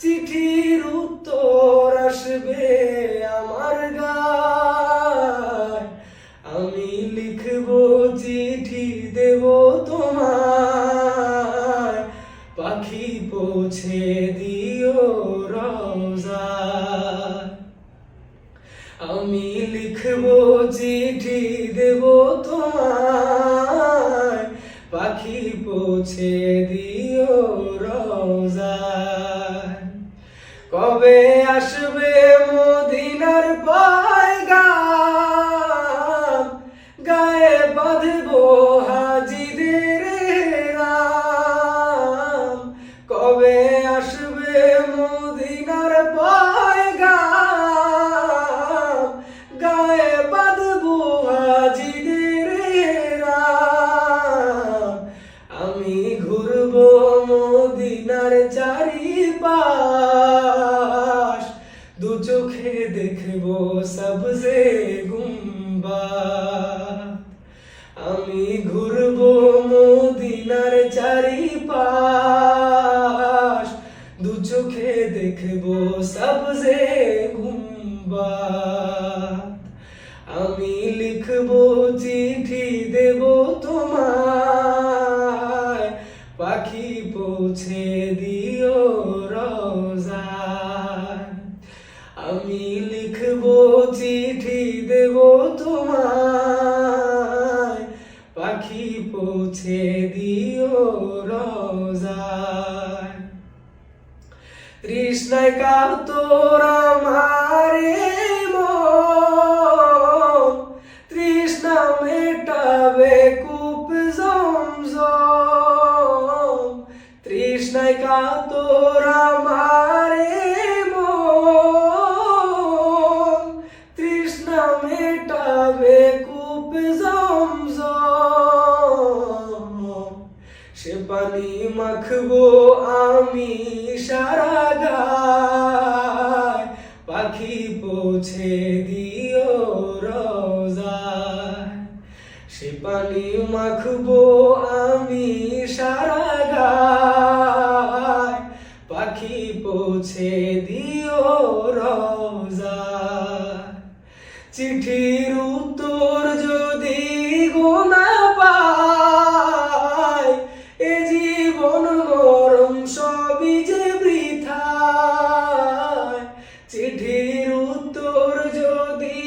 চিঠির উত্তর আসবে আমার গায়। আমি লিখব চিঠি, দেব তোমায়। পাখি পৌঁছে দিও রোজায় আমি লিখব চিঠি, দেব তোমায়। পৌঁছে দেখব সবজে গুম্বা আমি ঘুরব মদিনার চারিপাশ। দু চোখে দেখব সবজে গুম্বা। আমি লিখব চিঠি দেব তোমায়। পাখি পৌঁছে দিও রোজায় চিঠি দেব তোমায়। পাখি পৌঁছে দিও রোজায়। তৃষ্ণায় কাতর মেটাবে কূপ জমজম, সে পানি মাখবো আমি সারা গায়। পাখি পৌঁছে দিও রোজায় সে পানি মাখবো আমি সারা গায়। পাখি পৌঁছে দিও চিঠির উত্তর যদি গোনা পায়, এ জীবন মরম সবই যে বৃথায়। চিঠির উত্তর যদি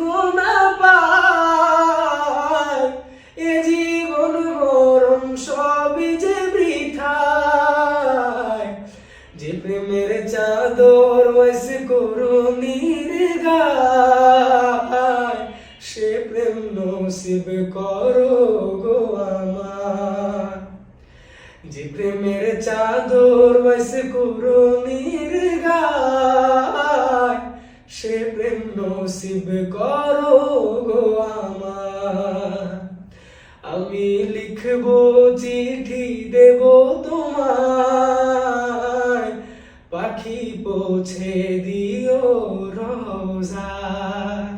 গোনা পায়, এ জীবন মরম সবই যে বৃথায়। যে প্রেমের চাদর বয়স করুণীর প্রেম নসিব করো গো আমার। যে প্রেমের চাদর বয়স করুণীর গায়, সে প্রেম নসিব করো গো আমার। আমি লিখব চিঠি দেব তোমার পাখি পৌঁছে দিও রোজায়।